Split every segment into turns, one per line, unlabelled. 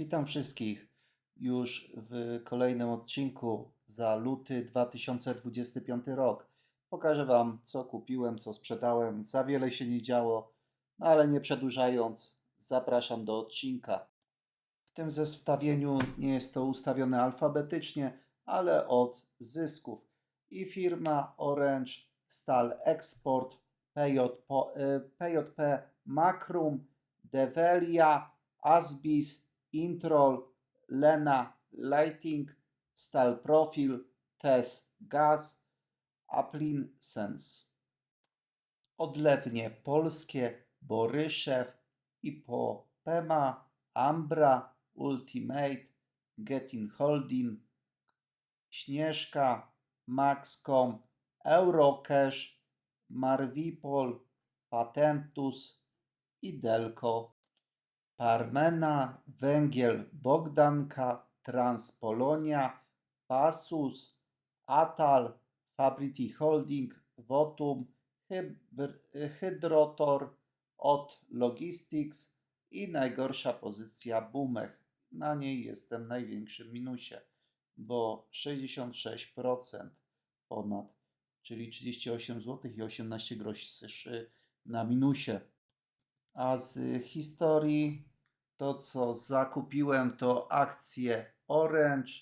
Witam wszystkich już w kolejnym odcinku za luty 2025 rok. Pokażę Wam, co kupiłem, co sprzedałem. Za wiele się nie działo, no ale nie przedłużając, zapraszam do odcinka. W tym zestawieniu nie jest to ustawione alfabetycznie, ale od zysków. I firma Orange, Stal Export, PJP, e, Makrum, Develia, Asbis, Introl, Lena Lighting, Stal Profil, TES Gaz, Aplin Sense. Odlewnie polskie Boryszew, Ipopema, Ambra, Ultimate, Getin Holding, Śnieżka, Maxcom, Eurocash, Marvipol, Patentus i Delco. Parmena, Węgiel, Bogdanka, Transpolonia, Pasus, Atal, Fabrity Holding, Votum, Hydrotor, od Logistics i najgorsza pozycja Bumech. Na niej jestem w największym minusie, bo 66% ponad, czyli 38 zł i 18 groszy na minusie. A z historii to, co zakupiłem, to akcje Orange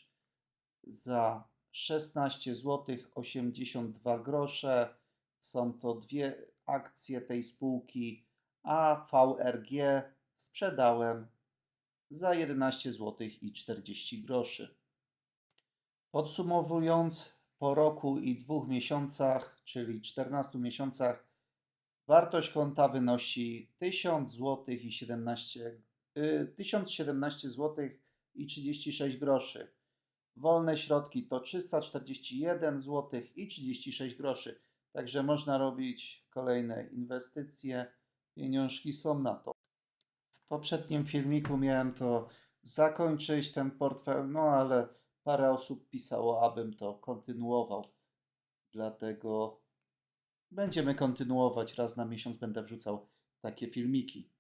za 16 zł 82 grosze. Są to dwie akcje tej spółki, a VRG sprzedałem za 11 zł i 40 groszy. Podsumowując, po roku i dwóch miesiącach, czyli 14 miesiącach, wartość konta wynosi 1000 zł i 17, y, 1017 zł i 36 groszy. Wolne środki to 341 zł i 36 groszy. Także można robić kolejne inwestycje. Pieniążki są na to. W poprzednim filmiku miałem to zakończyć, ten portfel, no ale parę osób pisało, abym to kontynuował. Dlatego będziemy kontynuować. Raz na miesiąc będę wrzucał takie filmiki.